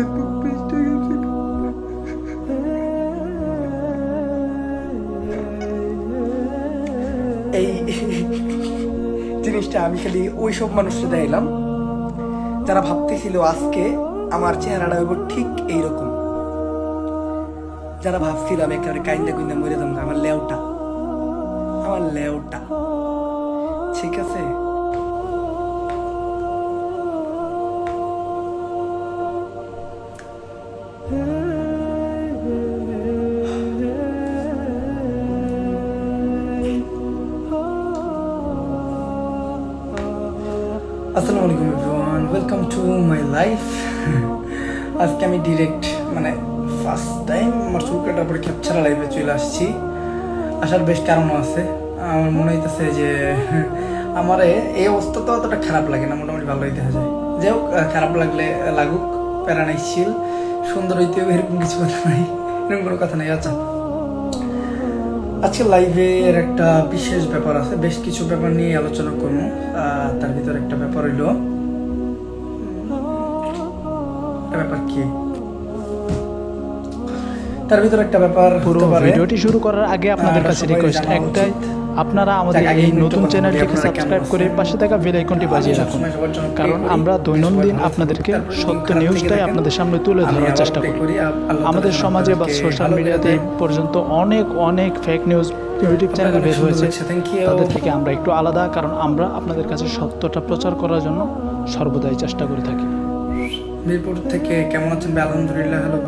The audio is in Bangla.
এই জিনিসটা আমি খালি ওই সব মানুষকে দেখলাম যারা ভাবতেছিল আজকে আমার চেহারাটা হইব ঠিক এইরকম। যারা ভাবছিলাম একেবারে কাইন্দা কুইন্দা মরে দাম আমার লেউটা আমার লেউটা। ঠিক আছে? আসসালামু আলাইকুম everyone welcome to my life আজকে আমি ডিরেক্ট মানে ফার্স্ট টাইম আমার চুল কাটার পরে ক্যাপচারা লাইভে চলে আসছি। আসার বেশ কারণও আছে। আমার মনে হইতেছে যে, আমার এই অবস্থা তো অতটা খারাপ লাগে না, মোটামুটি ভালোই দেখা যায়। যাই হোক খারাপ লাগলে লাগুক। প্যারা নাই ছিল সুন্দর হইতে এরকম কিছু কথা নাই। এরকম কোনো কথা নাই আচ্ছা। আজকে লাইভের একটা বিশেষ ব্যাপার আছে, বেশ কিছু ব্যাপার নিয়ে আলোচনা করব। তার ভিতর একটা ব্যাপার হইল। ব্যাপার কি? তার ভিতরে একটা ব্যাপার পুরো ভিডিওটি শুরু করার আগে আপনাদের কাছে রিকোয়েস্ট একটাই আপনারা আমাদের এই নতুন চ্যানেলটিকে সাবস্ক্রাইব করে পাশে থাকা বেল আইকনটি বাজিয়ে রাখুন। কারণ আমরা দৈনন্দিন আপনাদেরকে সত্য নিউজটাই আপনাদের সামনে তুলে ধরার চেষ্টা করি। আমাদের সমাজে বা সোশ্যাল মিডিয়াতে পর্যন্ত অনেক অনেক ফেক নিউজ ইউটিউব চ্যানেল বের হয়েছে. তাদের থেকে আমরা একটু আলাদা কারণ আমরা আপনাদের কাছে সত্যটা প্রচার করার জন্য সর্বদাই চেষ্টা করে থাকি। মিরপুর থেকে কেমন আছেন? আলহামদুলিল্লাহ হ্যালো